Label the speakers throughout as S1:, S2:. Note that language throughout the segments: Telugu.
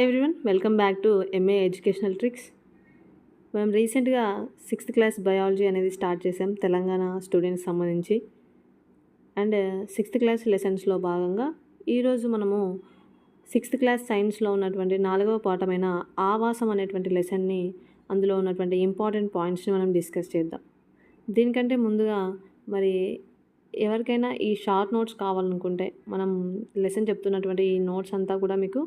S1: Hi everyone welcome back to M A educational tricks మేము రీసెంట్గా సిక్స్త్ క్లాస్ బయాలజీ అనేది స్టార్ట్ చేసాం తెలంగాణ స్టూడెంట్స్ సంబంధించి. అండ్ సిక్స్త్ క్లాస్ లెసన్స్లో భాగంగా ఈరోజు మనము సిక్స్త్ క్లాస్ సైన్స్లో ఉన్నటువంటి నాలుగవ పాఠమైన ఆవాసం అనేటువంటి లెసన్ని అందులో ఉన్నటువంటి ఇంపార్టెంట్ పాయింట్స్ని మనం డిస్కస్ చేద్దాం. దీనికంటే ముందుగా మరి ఎవరికైనా ఈ షార్ట్ నోట్స్ కావాలనుకుంటే మనం లెసన్ చెప్తున్నటువంటి ఈ నోట్స్ అంతా కూడా మీకు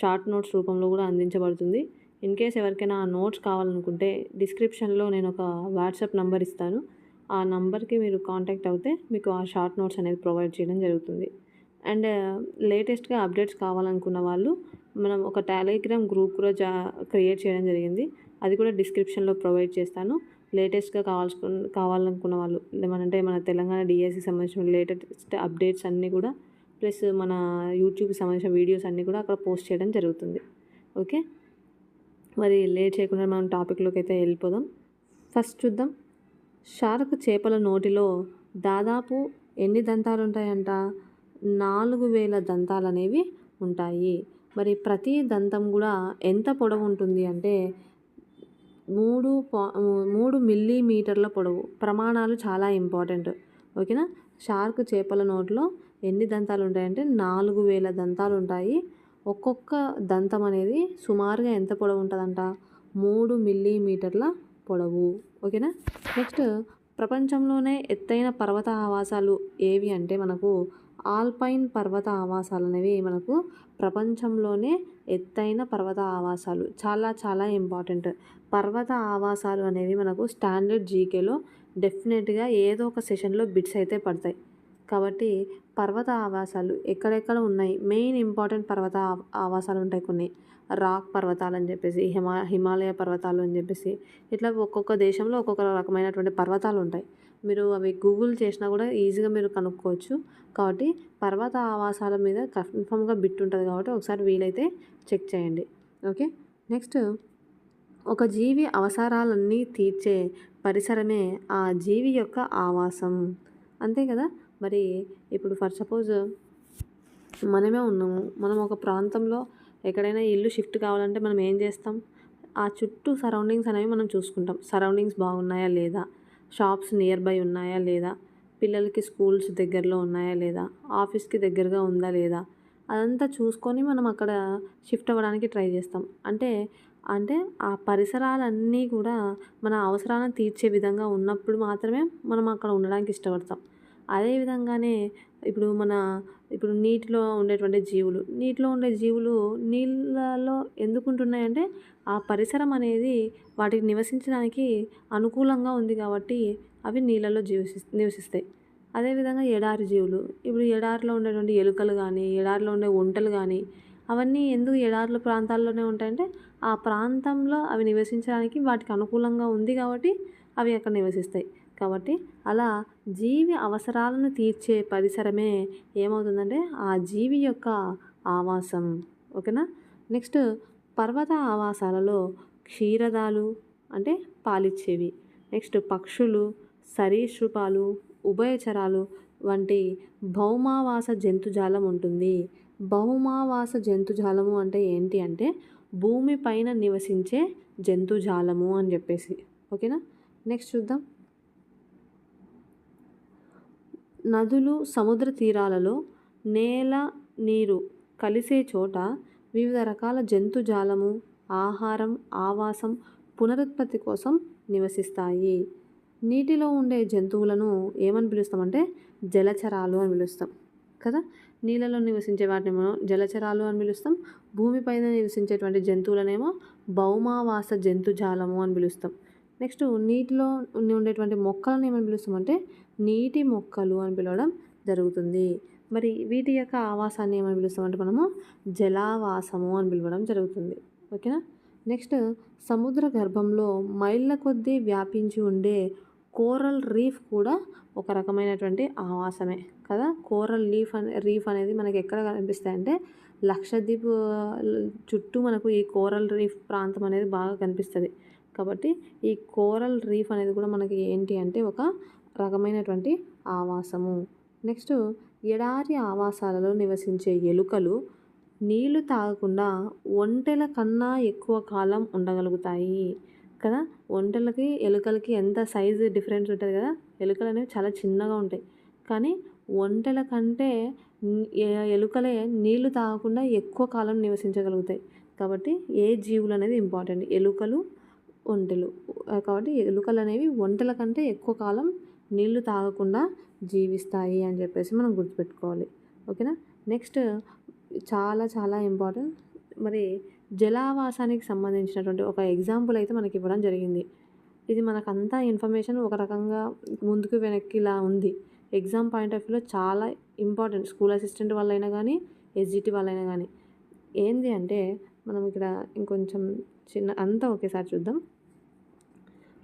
S1: షార్ట్ నోట్స్ రూపంలో కూడా అందించబడుతుంది. ఇన్ కేస్ ఎవరికైనా ఆ నోట్స్ కావాలనుకుంటే డిస్క్రిప్షన్లో నేను ఒక వాట్సాప్ నంబర్ ఇస్తాను. ఆ నంబర్కి మీరు కాంటాక్ట్ అవుతే మీకు ఆ షార్ట్ నోట్స్ అనేది ప్రొవైడ్ చేయడం జరుగుతుంది. అండ్ లేటెస్ట్గా అప్డేట్స్ కావాలనుకున్న వాళ్ళు మనం ఒక టెలిగ్రామ్ గ్రూప్ కూడా జా క్రియేట్ చేయడం జరిగింది. అది కూడా డిస్క్రిప్షన్లో ప్రొవైడ్ చేస్తాను. లేటెస్ట్గా కావాల్సుకు కావాలనుకున్న వాళ్ళు ఏమనంటే మన తెలంగాణ డిఎస్సికి సంబంధించిన లేటెస్ట్ అప్డేట్స్ అన్నీ కూడా ప్లస్ మన యూట్యూబ్కి సంబంధించిన వీడియోస్ అన్నీ కూడా అక్కడ పోస్ట్ చేయడం జరుగుతుంది. ఓకే? మరి లేట్ చేయకుండా మనం టాపిక్లోకి అయితే వెళ్ళిపోదాం. ఫస్ట్ చూద్దాం. షార్క్ చేపల నోటిలో దాదాపు ఎన్ని దంతాలు ఉంటాయంట? నాలుగు వేల దంతాలు అనేవి ఉంటాయి. మరి ప్రతి దంతం కూడా ఎంత పొడవు ఉంటుంది అంటే మూడు పా మూడు మిల్లీమీటర్ల పొడవు. ప్రమాణాలు చాలా ఇంపార్టెంట్. ఓకేనా? షార్క్ చేపల నోట్లో ఎన్ని దంతాలు ఉంటాయంటే నాలుగు వేల దంతాలు ఉంటాయి ఒక్కొక్క దంతం అనేది సుమారుగా ఎంత పొడవు ఉంటుందంట? మూడు మిల్లీమీటర్ల పొడవు. ఓకేనా? నెక్స్ట్ ప్రపంచంలోనే ఎత్తైన పర్వత ఆవాసాలు ఏవి అంటే మనకు ఆల్పైన్ పర్వత ఆవాసాలు అనేవి మనకు ప్రపంచంలోనే ఎత్తైన పర్వత ఆవాసాలు. చాలా చాలా ఇంపార్టెంట్. పర్వత ఆవాసాలు అనేవి మనకు స్టాండర్డ్ జీకేలో డెఫినెట్గా ఏదో ఒక సెషన్లో బిట్స్ అయితే పడతాయి. కాబట్టి పర్వత ఆవాసాలు ఎక్కడెక్కడ ఉన్నాయి? మెయిన్ ఇంపార్టెంట్ పర్వత ఆవాసాలు ఉంటాయి కొన్ని. రాక్ పర్వతాలు అని చెప్పేసి హిమా హిమాలయ పర్వతాలు అని చెప్పేసి ఇట్లా ఒక్కొక్క దేశంలో ఒక్కొక్క రకమైనటువంటి పర్వతాలు ఉంటాయి మీరు అవి గూగుల్ చేసినా కూడా ఈజీగా మీరు కనుక్కోవచ్చు. కాబట్టి పర్వత ఆవాసాల మీద కన్ఫామ్గా బిట్ ఉంటుంది కాబట్టి ఒకసారి వీలైతే చెక్ చేయండి. ఓకే? నెక్స్ట్ ఒక జీవి అవసరాలన్నీ తీర్చే పరిసరమే ఆ జీవి యొక్క ఆవాసం. అంతే కదా? మరి ఇప్పుడు ఫర్ సపోజ్ మనమే ఉన్నాము. మనం ఒక ప్రాంతంలో ఎక్కడైనా ఇల్లు షిఫ్ట్ కావాలంటే మనం ఏం చేస్తాం? ఆ చుట్టూ సరౌండింగ్స్ అనేవి మనం చూసుకుంటాం. సరౌండింగ్స్ బాగున్నాయా లేదా? షాప్స్ నియర్ బై ఉన్నాయా లేదా? పిల్లలకి స్కూల్స్ దగ్గరలో ఉన్నాయా లేదా? ఆఫీస్కి దగ్గరగా ఉందా లేదా? అదంతా చూసుకొని మనం అక్కడ షిఫ్ట్ అవ్వడానికి ట్రై చేస్తాం. అంటే అంటే ఆ పరిసరాలన్నీ కూడా మన అవసరాలను తీర్చే విధంగా ఉన్నప్పుడు మాత్రమే మనం అక్కడ ఉండడానికి ఇష్టపడతాం. అదే విధంగానే ఇప్పుడు మన ఇప్పుడు నీటిలో ఉండేటువంటి జీవులు నీటిలో ఉండే జీవులు నీళ్ళలో ఎందుకు ఉంటున్నాయంటే ఆ పరిసరం అనేది వాటికి నివసించడానికి అనుకూలంగా ఉంది కాబట్టి అవి నీళ్ళలో జీవసి నివసిస్తాయి. అదేవిధంగా ఎడారి జీవులు ఇప్పుడు ఎడారిలో ఉండేటువంటి ఎలుకలు కానీ ఎడారిలో ఉండే ఒంటలు కానీ అవన్నీ ఎందుకు ఎడారుల ప్రాంతాల్లోనే ఉంటాయంటే ఆ ప్రాంతంలో అవి నివసించడానికి వాటికి అనుకూలంగా ఉంది కాబట్టి అవి అక్కడ నివసిస్తాయి. కాబట్టి అలా జీవి అవసరాలను తీర్చే పరిసరమే ఏమవుతుందంటే ఆ జీవి యొక్క ఆవాసం. ఓకేనా? నెక్స్ట్ పర్వత ఆవాసాలలో క్షీరదాలు అంటే పాలిచ్చేవి. నెక్స్ట్ పక్షులు సరీసృపాలు ఉభయచరాలు వంటి భౌమావాస జంతుజాలం ఉంటుంది. భౌమావాస జంతుజాలము అంటే ఏంటి అంటే భూమి పైన నివసించే జంతుజాలము అని చెప్పేసి. ఓకేనా? నెక్స్ట్ చూద్దాం. నదులు సముద్ర తీరాలలో నేల నీరు కలిసే చోట వివిధ రకాల జంతుజాలము ఆహారం ఆవాసం పునరుత్పత్తి కోసం నివసిస్తాయి. నీటిలో ఉండే జంతువులను ఏమని పిలుస్తామంటే జలచరాలు అని పిలుస్తాం. కదా? నీళ్ళలో నివసించే వాటిని మనం జలచరాలు అని పిలుస్తాం. భూమిపైన నివసించేటువంటి జంతువులనేమో భౌమావాస జంతుజాలము అని పిలుస్తాం. నెక్స్ట్ నీటిలో ఉండేటువంటి మొక్కలను ఏమని పిలుస్తామంటే నీటి మొక్కలు అని పిలవడం జరుగుతుంది. మరి వీటి యొక్క ఆవాసాన్ని ఏమని పిలుస్తామంటే మనము జలావాసము అని పిలవడం జరుగుతుంది. ఓకేనా? నెక్స్ట్ సముద్ర గర్భంలో మైళ్ళ కొద్దీ వ్యాపించి ఉండే కోరల్ రీఫ్ కూడా ఒక రకమైనటువంటి ఆవాసమే కదా? కోరల్ లీఫ్ అనే రీఫ్ అనేది మనకి ఎక్కడ కనిపిస్తాయంటే లక్షద్వీప్ చుట్టూ మనకు ఈ కోరల్ రీఫ్ ప్రాంతం అనేది బాగా కనిపిస్తుంది. కాబట్టి ఈ కోరల్ రీఫ్ అనేది కూడా మనకి ఏంటి అంటే ఒక రకమైనటువంటి ఆవాసము. నెక్స్ట్ ఎడారి ఆవాసాలలో నివసించే ఎలుకలు నీళ్ళు తాగకుండా ఒంటెల కన్నా ఎక్కువ కాలం ఉండగలుగుతాయి కదా. ఒంటెలకి ఎలుకలకి ఎంత సైజు డిఫరెన్స్ ఉంటుంది కదా. ఎలుకలు అనేవి చాలా చిన్నగా ఉంటాయి. కానీ ఒంటెల కంటే ఎలుకలే నీళ్ళు తాగకుండా ఎక్కువ కాలం నివసించగలుగుతాయి. కాబట్టి ఏ జీవులు అనేది ఇంపార్టెంట్. ఎలుకలు ఒంటెలు. కాబట్టి ఎలుకలు అనేవి ఒంటెల కంటే ఎక్కువ కాలం నీళ్ళు తాగకుండా జీవిస్తాయి అని చెప్పేసి మనం గుర్తుపెట్టుకోవాలి. ఓకేనా? నెక్స్ట్ చాలా చాలా ఇంపార్టెంట్. మరి జలావాసానికి సంబంధించినటువంటి ఒక ఎగ్జాంపుల్ అయితే మనకి ఇవ్వడం జరిగింది. ఇది మనకంతా ఇన్ఫర్మేషన్ ఒక రకంగా ముందుకు వెనక్కి ఇలా ఉంది. ఎగ్జామ్ పాయింట్ ఆఫ్ వ్యూలో చాలా ఇంపార్టెంట్. స్కూల్ అసిస్టెంట్ వాళ్ళైనా కానీ ఎస్జిటి వాళ్ళైనా కానీ ఏంది అంటే మనం ఇక్కడ ఇంకొంచెం చిన్న అంతా ఒకేసారి చూద్దాం.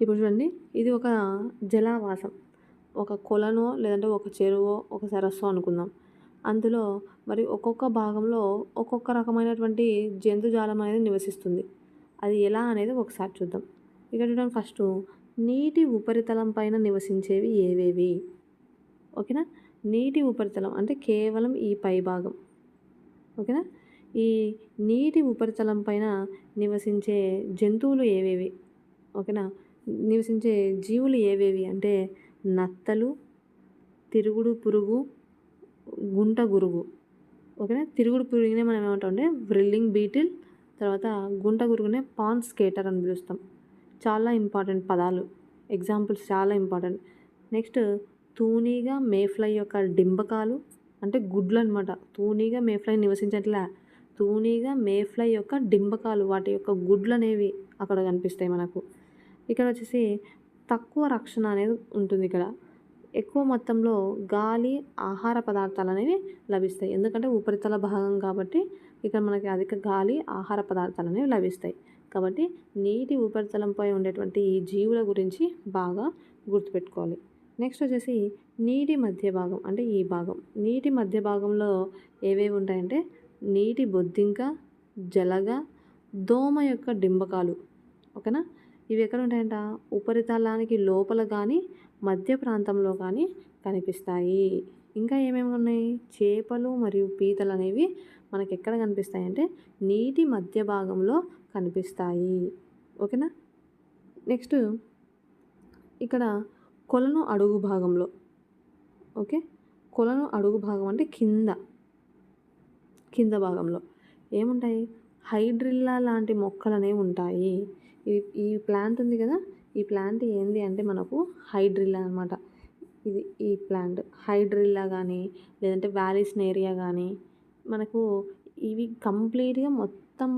S1: ఇప్పుడు చూడండి ఇది ఒక జలావాసం. ఒక కొలనో లేదంటే ఒక చెరువో ఒక సరస్సు అనుకుందాం. అందులో మరి ఒక్కొక్క భాగంలో ఒక్కొక్క రకమైనటువంటి జంతుజాలం అనేది నివసిస్తుంది. అది ఎలా అనేది ఒకసారి చూద్దాం. ఇక్కడ చూడండి ఫస్ట్ నీటి ఉపరితలం పైన నివసించేవి ఏవేవి? ఓకేనా? నీటి ఉపరితలం అంటే కేవలం ఈ పై భాగం. ఓకేనా? ఈ నీటి ఉపరితలం పైన నివసించే జంతువులు ఏవేవి? ఓకేనా? నివసించే జీవులు ఏవేవి? అంటే నత్తలు తిరుగుడు పురుగు గుంట గురుగు. ఓకేనా? తిరుగుడు పురుగునే మనం ఏమంటాం అంటే వ్రిల్లింగ్ బీటిల్ తర్వాత గుంట గురుగునే పాన్ స్కేటర్ అని పిలుస్తాం. చాలా ఇంపార్టెంట్ పదాలు. ఎగ్జాంపుల్స్ చాలా ఇంపార్టెంట్. నెక్స్ట్ తూనీగా మేఫ్లై యొక్క డింబకాలు అంటే గుడ్లు అనమాట తూనీగా మేఫ్లై నివసించట్లే. తూనీగా మేఫ్లై యొక్క డింబకాలు వాటి యొక్క గుడ్లు అనేవి అక్కడ కనిపిస్తాయి మనకు. ఇక్కడ వచ్చేసి తక్కువ రక్షణ అనేది ఉంటుంది ఇక్కడ. ఎక్కువ మొత్తంలో గాలి ఆహార పదార్థాలు అనేవి లభిస్తాయి. ఎందుకంటే ఉపరితల భాగం కాబట్టి ఇక్కడ మనకి అధిక గాలి ఆహార పదార్థాలు అనేవి లభిస్తాయి. కాబట్టి నీటి ఉపరితలంపై ఉండేటువంటి ఈ జీవుల గురించి బాగా గుర్తుపెట్టుకోవాలి. నెక్స్ట్ వచ్చేసి నీటి మధ్య భాగం అంటే ఈ భాగం. నీటి మధ్య భాగంలో ఏవేవి ఉంటాయంటే నీటి బొద్దింక జలగ దోమ యొక్క డింబకాలు. ఓకేనా? ఇవి ఎక్కడ ఉంటాయంట? ఉపరితలానికి లోపల కానీ మధ్య ప్రాంతంలో కానీ కనిపిస్తాయి. ఇంకా ఏమేమి ఉన్నాయి? చేపలు మరియు పీతలు అనేవి మనకి ఎక్కడ కనిపిస్తాయి అంటే నీటి మధ్య భాగంలో కనిపిస్తాయి. ఓకేనా? నెక్స్ట్ ఇక్కడ కొలను అడుగు భాగంలో. ఓకే? కొలను అడుగు భాగం అంటే కింద. కింద భాగంలో. ఏముంటాయి? హైడ్రిల్లా లాంటి మొక్కలు అనేవి ఉంటాయి. ఈ ఈ ప్లాంట్ ఉంది కదా? ఈ ప్లాంట్ ఏంది అంటే మనకు హైడ్రిల్లా అనమాట ఇది ఈ ప్లాంట్. హైడ్రిల్లా కానీ లేదంటే వ్యాలీస్నేరియా కానీ మనకు ఇవి కంప్లీట్గా మొత్తం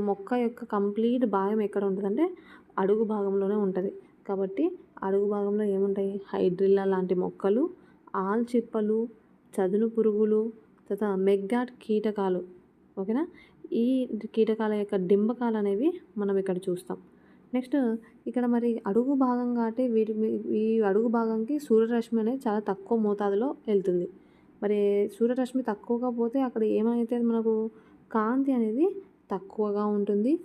S1: మొక్క యొక్క కంప్లీట్ భాగం ఎక్కడ ఉంటుందంటే అడుగు భాగంలోనే ఉంటుంది. కాబట్టి అడుగు భాగంలో ఏముంటాయి? హైడ్రిల్లా లాంటి మొక్కలు ఆల్చిప్పలు చదును పురుగులు తర్వాత మెగ్గాట్ కీటకాలు ఓకేనా? ఈ కీటకాల యొక్క డింబకాలు అనేవి మనం ఇక్కడ చూస్తాం. నెక్స్ట్ ఇక్కడ మరి అడుగు భాగం కాబట్టి వీటి ఈ అడుగు భాగంకి సూర్యరశ్మి అనేది చాలా తక్కువ మోతాదులో వెళ్తుంది. మరి సూర్యరశ్మి తక్కువగా పోతే అక్కడ ఏమైతే మనకు కాంతి అనేది తక్కువగా ఉంటుంది.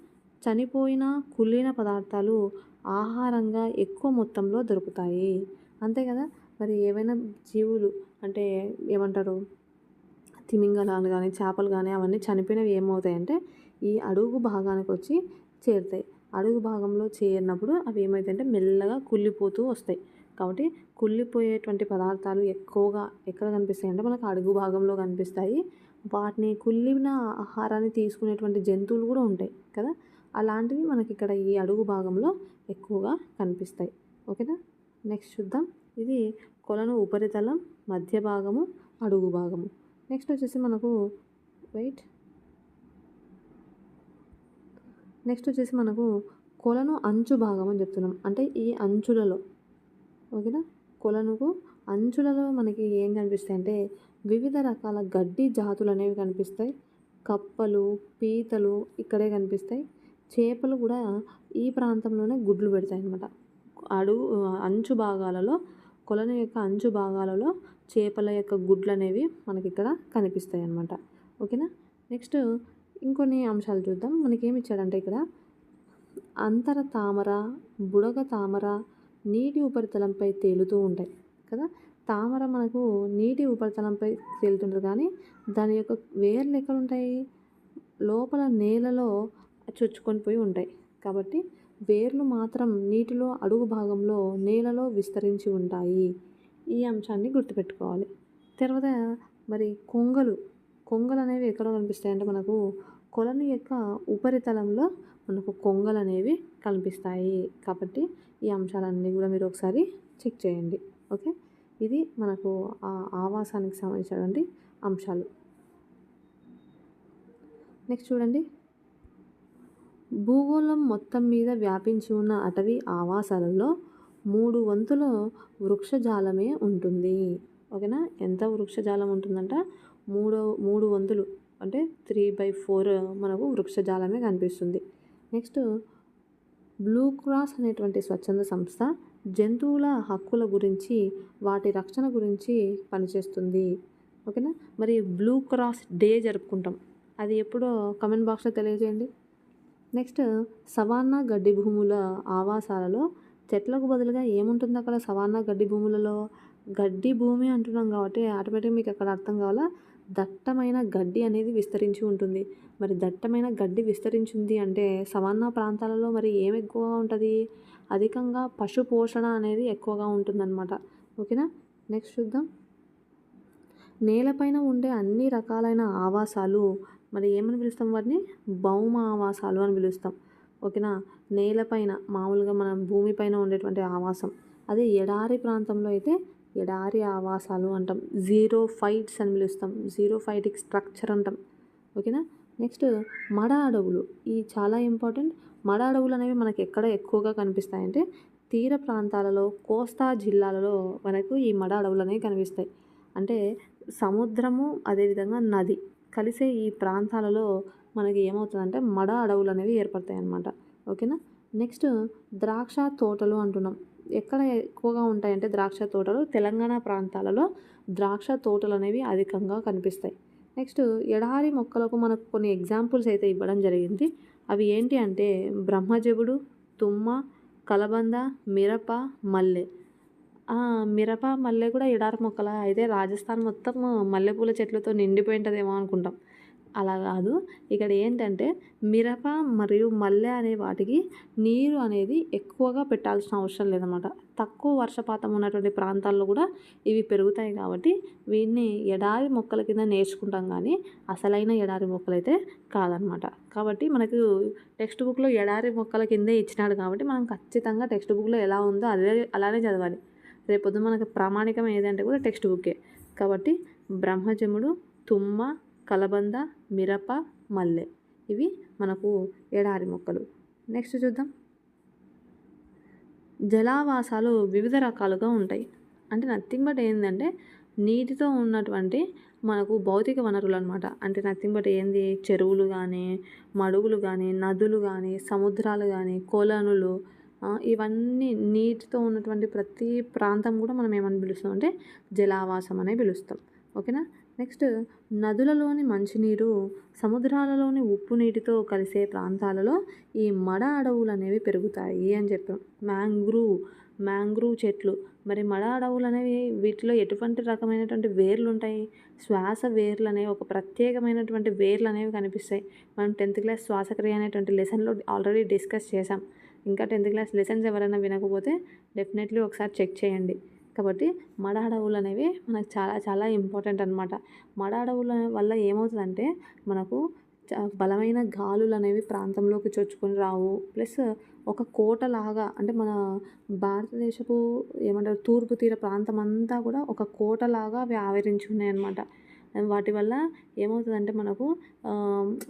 S1: చనిపోయిన కుళ్ళిన పదార్థాలు ఆహారంగా ఎక్కువ మొత్తంలో దొరుకుతాయి. అంతే కదా? మరి ఏవైనా జీవులు అంటే ఏమంటారు? తిమింగలాలు కానీ చేపలు కానీ అవన్నీ చనిపోయినవి ఏమవుతాయంటే ఈ అడుగు భాగానికి వచ్చి చేరుతాయి. అడుగు భాగంలో చేరినప్పుడు అవి ఏమవుతాయంటే మెల్లగా కుళ్ళిపోతూ వస్తాయి. కాబట్టి కుళ్ళిపోయేటువంటి పదార్థాలు ఎక్కువగా ఎక్కడ కనిపిస్తాయి అంటే మనకు అడుగు భాగంలో కనిపిస్తాయి. వాటిని కుళ్ళిన ఆహారాన్ని తీసుకునేటువంటి జంతువులు కూడా ఉంటాయి కదా? అలాంటివి మనకి ఇక్కడ ఈ అడుగు భాగంలో ఎక్కువగా కనిపిస్తాయి. ఓకేనా? నెక్స్ట్ చూద్దాం. ఇది కొలను ఉపరితలం మధ్య భాగము అడుగు భాగము. నెక్స్ట్ వచ్చేసి మనకు వెయిట్. నెక్స్ట్ వచ్చేసి మనకు కొలను అంచు భాగం అని చెప్తున్నాం. అంటే ఈ అంచులలో ఓకేనా? కొలనుకు అంచులలో మనకి ఏం కనిపిస్తాయి అంటే వివిధ రకాల గడ్డి జాతులు అనేవి కనిపిస్తాయి. కప్పలు పీతలు ఇక్కడే కనిపిస్తాయి. చేపలు కూడా ఈ ప్రాంతంలోనే గుడ్లు పెడతాయి అన్నమాట అడుగు అంచు భాగాలలో కొలను యొక్క అంచు భాగాలలో చేపల యొక్క గుడ్లు అనేవి మనకి ఇక్కడ కనిపిస్తాయి అన్నమాట ఓకేనా? నెక్స్ట్ ఇంకొన్ని అంశాలు చూద్దాం. మనకి ఏమి ఇచ్చాడంటే ఇక్కడ అంతర తామర బుడగ తామర నీటి ఉపరితలంపై తేలుతూ ఉంటాయి కదా? తామర మనకు నీటి ఉపరితలంపై తేలుతుంటుంది కానీ దాని యొక్క వేర్లు ఎక్కడ ఉంటాయి లోపల నేలలో చొచ్చుకొని పోయి ఉంటాయి. కాబట్టి వేర్లు మాత్రం నీటిలో అడుగు భాగంలో నేలలో విస్తరించి ఉంటాయి. ఈ అంశాన్ని గుర్తుపెట్టుకోవాలి. తర్వాత మరి కొంగలు కొంగలు అనేవి ఎక్కడ కనిపిస్తాయి అంటే మనకు కొలను యొక్క ఉపరితలంలో మనకు కొంగలు అనేవి కనిపిస్తాయి. కాబట్టి ఈ అంశాలన్నీ కూడా మీరు ఒకసారి చెక్ చేయండి. ఓకే? ఇది మనకు ఆ ఆవాసానికి సంబంధించినటువంటి అంశాలు. నెక్స్ట్ చూడండి. భూగోళం మొత్తం మీద వ్యాపించి ఉన్న అటవీ ఆవాసాలలో మూడు వంతుల వృక్షజాలమే ఉంటుంది. ఓకేనా? ఎంత వృక్షజాలం ఉంటుందంట? మూడో మూడు వంతులు అంటే త్రీ బై ఫోర్ మనకు వృక్షజాలమే కనిపిస్తుంది. నెక్స్ట్ బ్లూ క్రాస్ అనేటువంటి స్వచ్ఛంద సంస్థ జంతువుల హక్కుల గురించి వాటి రక్షణ గురించి పనిచేస్తుంది. ఓకేనా? మరి బ్లూ క్రాస్ డే జరుపుకుంటాం. అది ఎప్పుడో కమెంట్ బాక్స్లో తెలియజేయండి. నెక్స్ట్ సవాన్నా గడ్డి భూముల ఆవాసాలలో చెట్లకు బదులుగా ఏముంటుంది అక్కడ? సవానా గడ్డి భూములలో గడ్డి భూమి అంటున్నాం కాబట్టి ఆటోమేటిక్ మీకు అక్కడ అర్థం కావాలా? దట్టమైన గడ్డి అనేది విస్తరించి ఉంటుంది. మరి దట్టమైన గడ్డి విస్తరించింది అంటే సవాన్నా ప్రాంతాలలో మరి ఏం ఎక్కువగా ఉంటుంది? అధికంగా పశు పోషణ అనేది ఎక్కువగా ఉంటుందన్నమాట. ఓకేనా? నెక్స్ట్ చూద్దాం. నేలపైన ఉండే అన్ని రకాలైన ఆవాసాలు మరి ఏమని పిలుస్తాం వాటిని? భౌమ ఆవాసాలు అని పిలుస్తాం. ఓకేనా? నేలపైన మామూలుగా మనం భూమిపైన ఉండేటువంటి ఆవాసం. అదే ఎడారి ప్రాంతంలో అయితే ఎడారి ఆవాసాలు అంటాం. జీరో ఫైట్స్ అని పిలుస్తాం. జీరో ఫైటిక్ స్ట్రక్చర్ అంటాం. ఓకేనా? నెక్స్ట్ మడ అడవులు. ఈ చాలా ఇంపార్టెంట్. మడ అడవులు అనేవి మనకి ఎక్కడ ఎక్కువగా కనిపిస్తాయంటే తీర ప్రాంతాలలో కోస్తా జిల్లాలలో మనకు ఈ మడ అడవులు అనేవి కనిపిస్తాయి. అంటే సముద్రము అదేవిధంగా నది కలిసే ఈ ప్రాంతాలలో మనకి ఏమవుతుందంటే మడ అడవులు అనేవి ఏర్పడతాయి అన్నమాట ఓకేనా? నెక్స్ట్ ద్రాక్ష తోటలు అంటున్నాం. ఎక్కడ ఎక్కువగా ఉంటాయంటే ద్రాక్ష తోటలు. తెలంగాణ ప్రాంతాలలో ద్రాక్ష తోటలు అనేవి అధికంగా కనిపిస్తాయి. నెక్స్ట్ ఎడారి మొక్కలకు మనకు కొన్ని ఎగ్జాంపుల్స్ అయితే ఇవ్వడం జరిగింది. అవి ఏంటి అంటే బ్రహ్మజబుడు తుమ్మ కలబంద మిరప మల్లె. మిరప మల్లె కూడా ఎడారి మొక్కల. అయితే రాజస్థాన్ మొత్తం మల్లెపూల చెట్లతో నిండిపోయి ఉంటుందేమో అనుకుంటాం. అలా కాదు. ఇక్కడ ఏంటంటే మిరప మరియు మల్లె అనే వాటికి నీరు అనేది ఎక్కువగా పెట్టాల్సిన అవసరం లేదన్నమాట. తక్కువ వర్షపాతం ఉన్నటువంటి ప్రాంతాల్లో కూడా ఇవి పెరుగుతాయి కాబట్టి వీటిని ఎడారి మొక్కల కింద నేర్చుకుంటాం కానీ అసలైన ఎడారి మొక్కలు అయితే కాదనమాట కాబట్టి మనకు టెక్స్ట్ బుక్లో ఎడారి మొక్కల కిందే ఇచ్చినాడు కాబట్టి మనం ఖచ్చితంగా టెక్స్ట్ బుక్లో ఎలా ఉందో అదే అలానే చదవాలి. రేపొద్దు మనకు ప్రామాణికం ఏదంటే కూడా టెక్స్ట్ బుక్కే. కాబట్టి బ్రహ్మజముడు తుమ్మ కలబంద మిరప మల్లె. ఇవి మనకు ఎడారి మొక్కలు. నెక్స్ట్ చూద్దాం. జలావాసాలు వివిధ రకాలుగా ఉంటాయి. అంటే నథింగ్ బట్ ఏంటంటే నీటితో ఉన్నటువంటి మనకు భౌతిక వనరులు అనమాట అంటే నథింగ్ బట్ ఏంది? చెరువులు కానీ మడుగులు కానీ నదులు కానీ సముద్రాలు కానీ కొలనులు ఇవన్నీ నీటితో ఉన్నటువంటి ప్రతి ప్రాంతం కూడా మనం ఏమని పిలుస్తాం? అంటే జలావాసం అనే పిలుస్తాం. ఓకేనా? నెక్స్ట్ నదులలోని మంచినీరు సముద్రాలలోని ఉప్పు నీటితో కలిసే ప్రాంతాలలో ఈ మడ అడవులు అనేవి పెరుగుతాయి అని చెప్పాం మ్యాంగ్రూవ్ మ్యాంగ్రూవ్ చెట్లు. మరి మడ అడవులు అనేవి వీటిలో ఎటువంటి రకమైనటువంటి వేర్లు ఉంటాయి శ్వాస వేర్లు అనేవి ఒక ప్రత్యేకమైనటువంటి వేర్లు అనేవి కనిపిస్తాయి. మనం టెన్త్ క్లాస్ శ్వాసక్రియ అనేటువంటి లెసన్లో ఆల్రెడీ డిస్కస్ చేసాం ఇంకా టెన్త్ క్లాస్ లెసన్స్ ఎవరైనా వినకపోతే డెఫినెట్లీ ఒకసారి చెక్ చేయండి. కాబట్టి మడ అడవులు అనేవి మనకు చాలా చాలా ఇంపార్టెంట్ అనమాట మడ అడవుల వల్ల ఏమవుతుందంటే మనకు బలమైన గాలులు అనేవి ప్రాంతంలోకి చొచ్చుకొని రావు. ప్లస్ ఒక కోటలాగా అంటే మన భారతదేశపు ఏమంటారు తూర్పు తీర ప్రాంతం అంతా కూడా ఒక కోటలాగా అవి ఆవరించి ఉన్నాయి అనమాట వాటి వల్ల ఏమవుతుందంటే మనకు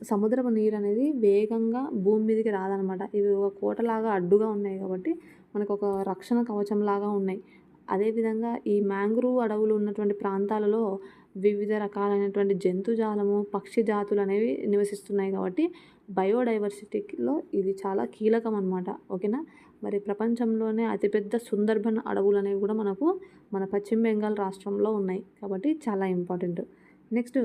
S1: సముద్రపు నీరు అనేది వేగంగా భూమి మీదకి రాదనమాట ఇవి ఒక కోటలాగా అడ్డుగా ఉన్నాయి కాబట్టి మనకు ఒక రక్షణ కవచంలాగా ఉన్నాయి. అదేవిధంగా ఈ మ్యాంగ్రూవ్ అడవులు ఉన్నటువంటి ప్రాంతాలలో వివిధ రకాలైనటువంటి జంతుజాలము పక్షి జాతులు అనేవి నివసిస్తున్నాయి కాబట్టి బయోడైవర్సిటీలో ఇది చాలా కీలకం అనమాట ఓకేనా? మరి ప్రపంచంలోనే అతిపెద్ద సుందర్బన్ అడవులు అనేవి కూడా మనకు మన పశ్చిమ బెంగాల్ రాష్ట్రంలో ఉన్నాయి కాబట్టి చాలా ఇంపార్టెంట్. నెక్స్ట్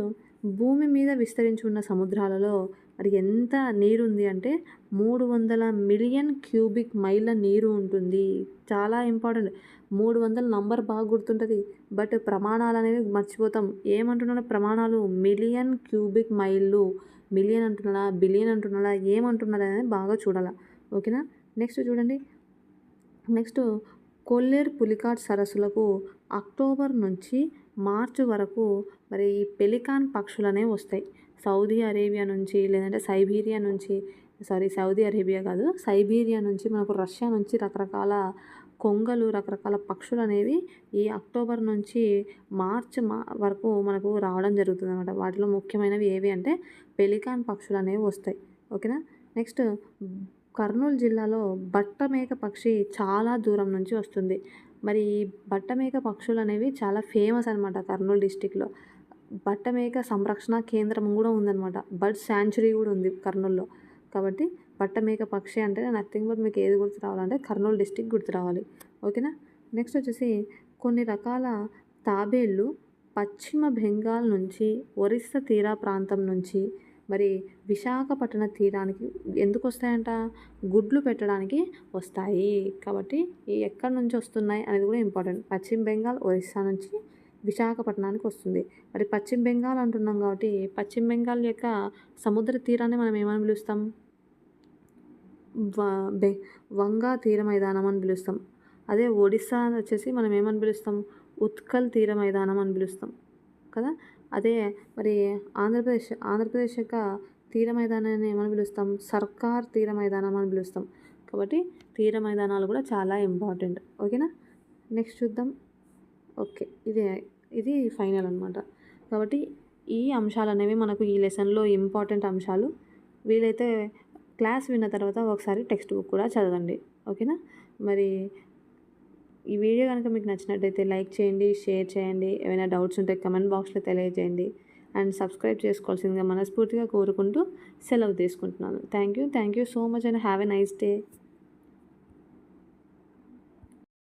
S1: భూమి మీద విస్తరించి ఉన్న సముద్రాలలో మరి ఎంత నీరు ఉంది అంటే మూడు వందల మిలియన్ క్యూబిక్ మైళ్ళ నీరు ఉంటుంది. చాలా ఇంపార్టెంట్. మూడు వందల నంబర్ బాగా గుర్తుంటుంది. బట్ ప్రమాణాలు అనేవి మర్చిపోతాం. ఏమంటున్నాను ప్రమాణాలు? మిలియన్ క్యూబిక్ మైళ్ళు. మిలియన్ అంటున్నాడా? బిలియన్ అంటున్నాడా? ఏమంటున్నాడా అనేది బాగా చూడాలి. ఓకేనా? నెక్స్ట్ చూడండి. నెక్స్ట్ కొల్లేరు పులికాట్ సరస్సులకు అక్టోబర్ నుంచి మార్చి వరకు మరి ఈ పెలికాన్ పక్షులు అనేవి వస్తాయి. సౌదీ అరేబియా నుంచి లేదంటే సైబీరియా నుంచి సారీ సౌదీ అరేబియా కాదు సైబీరియా నుంచి మనకు రష్యా నుంచి రకరకాల కొంగలు రకరకాల పక్షులు అనేవి ఈ అక్టోబర్ నుంచి మార్చ్ మా వరకు మనకు రావడం జరుగుతుంది అనమాట వాటిలో ముఖ్యమైనవి ఏవి అంటే పెలికాన్ పక్షులు అనేవి వస్తాయి. ఓకేనా? నెక్స్ట్ కర్నూలు జిల్లాలో బట్టమేక పక్షి చాలా దూరం నుంచి వస్తుంది. మరి ఈ బట్టమేక పక్షులు అనేవి చాలా ఫేమస్ అనమాట కర్నూలు డిస్టిక్లో. బట్టమేక సంరక్షణ కేంద్రం కూడా ఉందన్నమాట. బర్డ్ శాంచురీ కూడా ఉంది కర్నూలులో. కాబట్టి బట్టమేక పక్షి అంటే నథింగ్ బట్ మీకు ఏది గుర్తు రావాలంటే కర్నూలు డిస్టిక్ గుర్తు రావాలి. ఓకేనా? నెక్స్ట్ వచ్చేసి కొన్ని రకాల తాబేళ్ళు పశ్చిమ బెంగాల్ నుంచి ఒరిస్సా తీరా ప్రాంతం నుంచి మరి విశాఖపట్నం తీరానికి ఎందుకు వస్తాయంట? గుడ్లు పెట్టడానికి వస్తాయి. కాబట్టి ఎక్కడి నుంచి వస్తున్నాయి అనేది కూడా ఇంపార్టెంట్ పశ్చిమ బెంగాల్ ఒరిస్సా నుంచి విశాఖపట్నానికి వస్తుంది మరి పశ్చిమ బెంగాల్ అంటున్నాం కాబట్టి పశ్చిమ బెంగాల్ యొక్క సముద్ర తీరాన్ని మనం ఏమని పిలుస్తాం? బె వంగా తీర మైదానం అని పిలుస్తాం. అదే ఒడిస్సా వచ్చేసి మనం ఏమని పిలుస్తాం? ఉత్కల్ తీర మైదానం అని పిలుస్తాం. కదా? అదే మరి ఆంధ్రప్రదేశ్ ఆంధ్రప్రదేశ్ యొక్క తీర మైదానాన్ని ఏమని పిలుస్తాం? సర్కార్ తీర మైదానం అని పిలుస్తాం. కాబట్టి తీర మైదానాలు కూడా చాలా ఇంపార్టెంట్. ఓకేనా? నెక్స్ట్ చూద్దాం. ఓకే ఇదే ఇది ఫైనల్ అనమాట కాబట్టి ఈ అంశాలు అనేవి మనకు ఈ లెసన్లో ఇంపార్టెంట్ అంశాలు. వీలైతే క్లాస్ విన్న తర్వాత ఒకసారి టెక్స్ట్ బుక్ కూడా చదవండి. ఓకేనా? మరి ఈ వీడియో కనుక మీకు నచ్చినట్టయితే లైక్ చేయండి షేర్ చేయండి. ఏమైనా డౌట్స్ ఉంటే కమెంట్ బాక్స్లో తెలియజేయండి. అండ్ సబ్స్క్రైబ్ చేసుకోవాల్సిందిగా మనస్ఫూర్తిగా కోరుకుంటూ సెలవు తీసుకుంటున్నాను. Thank you. Thank you so much and have a nice day.